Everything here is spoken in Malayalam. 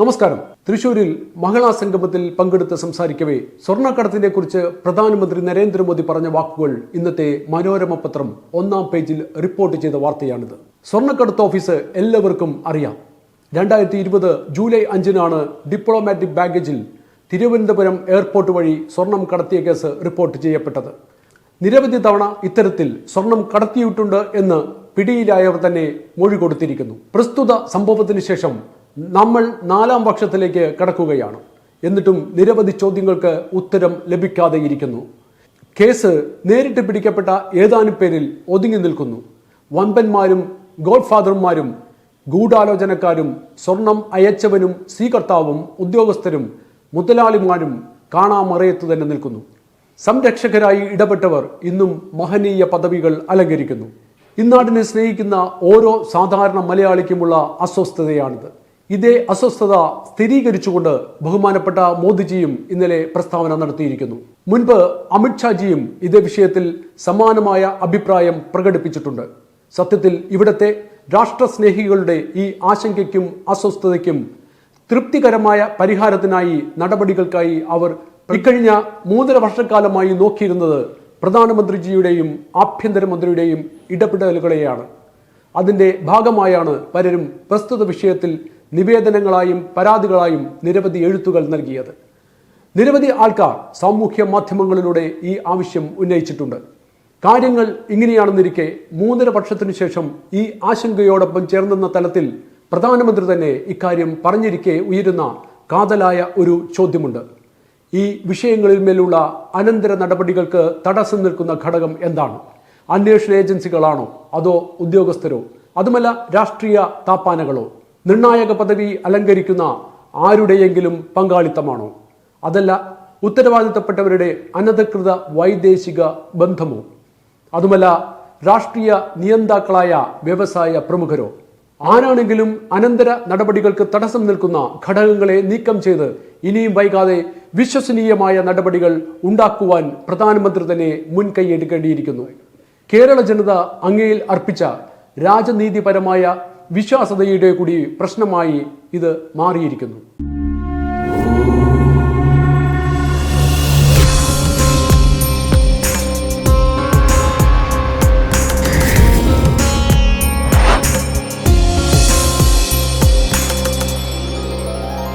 നമസ്കാരം. തൃശൂരിൽ മഹിളാ സംഗമത്തിൽ പങ്കെടുത്ത് സംസാരിക്കവേ സ്വർണക്കടത്തിനെ കുറിച്ച് പ്രധാനമന്ത്രി നരേന്ദ്രമോദി പറഞ്ഞ വാക്കുകൾ ഇന്നത്തെ മനോരമ പത്രം ഒന്നാം പേജിൽ റിപ്പോർട്ട് ചെയ്ത വാർത്തയാണിത്. സ്വർണക്കടത്ത് ഓഫീസ് എല്ലാവർക്കും അറിയാം. രണ്ടായിരത്തി ഇരുപത് ജൂലൈ അഞ്ചിനാണ് ഡിപ്ലോമാറ്റിക് ബാഗേജിൽ തിരുവനന്തപുരം എയർപോർട്ട് വഴി സ്വർണം കടത്തിയ കേസ് റിപ്പോർട്ട് ചെയ്യപ്പെട്ടത്. നിരവധി തവണ ഇത്തരത്തിൽ സ്വർണം കടത്തിയിട്ടുണ്ട് എന്ന് പിടിയിലായവർ തന്നെ മൊഴി കൊടുത്തിരിക്കുന്നു. പ്രസ്തുത സംഭവത്തിന് ശേഷം നമ്മൾ നാലാം വർഷത്തിലേക്ക് കടക്കുകയാണ്. എന്നിട്ടും നിരവധി ചോദ്യങ്ങൾക്ക് ഉത്തരം ലഭിക്കാതെ ഇരിക്കുന്നു കേസ് നേരിട്ട് പിടിക്കപ്പെട്ട ഏതാനും പേരിൽ ഒതുങ്ങി നിൽക്കുന്നു. വമ്പന്മാരും ഗോഡ്ഫാദർമാരും ഗൂഢാലോചനക്കാരും സ്വർണം അയച്ചവനും സ്വീകർത്താവും ഉദ്യോഗസ്ഥരും മുതലാളിമാരും കാണാമറയത്തു തന്നെ നിൽക്കുന്നു. സംരക്ഷകരായി ഇടപെട്ടവർ ഇന്നും മഹനീയ പദവികൾ അലങ്കരിക്കുന്നു. ഇന്നാടിനെ സ്നേഹിക്കുന്ന ഓരോ സാധാരണ മലയാളിക്കുമുള്ള അസ്വസ്ഥതയാണിത്. ഇതേ അസ്വസ്ഥത സ്ഥിരീകരിച്ചുകൊണ്ട് ബഹുമാനപ്പെട്ട മോദിജിയും ഇന്നലെ പ്രസ്താവന നടത്തിയിരിക്കുന്നു. മുൻപ് അമിത്ഷാജിയും ഇതേ വിഷയത്തിൽ സമാനമായ അഭിപ്രായം പ്രകടിപ്പിച്ചിട്ടുണ്ട്. സത്യത്തിൽ ഇവിടത്തെ രാഷ്ട്രസ്നേഹികളുടെ ഈ ആശങ്കയ്ക്കും അസ്വസ്ഥതയ്ക്കും തൃപ്തികരമായ പരിഹാരത്തിനായി നടപടികൾക്കായി അവർ ഇക്കഴിഞ്ഞ മൂന്നര വർഷക്കാലമായി നോക്കിയിരുന്നത് പ്രധാനമന്ത്രിജിയുടെയും ആഭ്യന്തരമന്ത്രിയുടെയും ഇടപെടലുകളെയാണ്. അതിന്റെ ഭാഗമായാണ് പലരും പ്രസ്തുത വിഷയത്തിൽ നിവേദനങ്ങളായും പരാതികളായും നിരവധി എഴുത്തുകൾ നൽകിയത്. നിരവധി ആൾക്കാർ സാമൂഹ്യ മാധ്യമങ്ങളിലൂടെ ഈ ആവശ്യം ഉന്നയിച്ചിട്ടുണ്ട്. കാര്യങ്ങൾ ഇങ്ങനെയാണെന്നിരിക്കെ മൂന്നര വർഷത്തിനു ശേഷം ഈ ആശങ്കയോടൊപ്പം ചേർന്നെന്ന തലത്തിൽ പ്രധാനമന്ത്രി തന്നെ ഇക്കാര്യം പറഞ്ഞിരിക്കെ ഉയരുന്ന കാതലായ ഒരു ചോദ്യമുണ്ട്. ഈ വിഷയങ്ങളിൽ മേലുള്ള അനന്തര നടപടികൾക്ക് തടസ്സം നിൽക്കുന്ന ഘടകം എന്താണ്? അന്വേഷണ ഏജൻസികളാണോ? അതോ ഉദ്യോഗസ്ഥരോ? അതുമല്ല രാഷ്ട്രീയ താപ്പാനകളോ? നിർണായക പദവി അലങ്കരിക്കുന്ന ആരുടെയെങ്കിലും പങ്കാളിത്തമാണോ? അതല്ല ഉത്തരവാദിത്തപ്പെട്ടവരുടെ അനധികൃത വൈദേശിക ബന്ധമോ? അതുമല്ല രാഷ്ട്രീയ നിയന്താക്കളായ വ്യവസായ പ്രമുഖരോ? ആരാണെങ്കിലും അനന്തര നടപടികൾക്ക് തടസ്സം നിൽക്കുന്ന ഘടകങ്ങളെ നീക്കം ചെയ്ത് ഇനിയും വൈകാതെ വിശ്വസനീയമായ നടപടികൾ ഉണ്ടാക്കുവാൻ പ്രധാനമന്ത്രി തന്നെ മുൻകൈയ്യെടുക്കേണ്ടിയിരിക്കുന്നു കേരള ജനത അങ്ങയിൽ അർപ്പിച്ച രാജനീതിപരമായ വിശ്വാസതയുടെ കൂടി പ്രശ്നമായി ഇത് മാറിയിരിക്കുന്നു.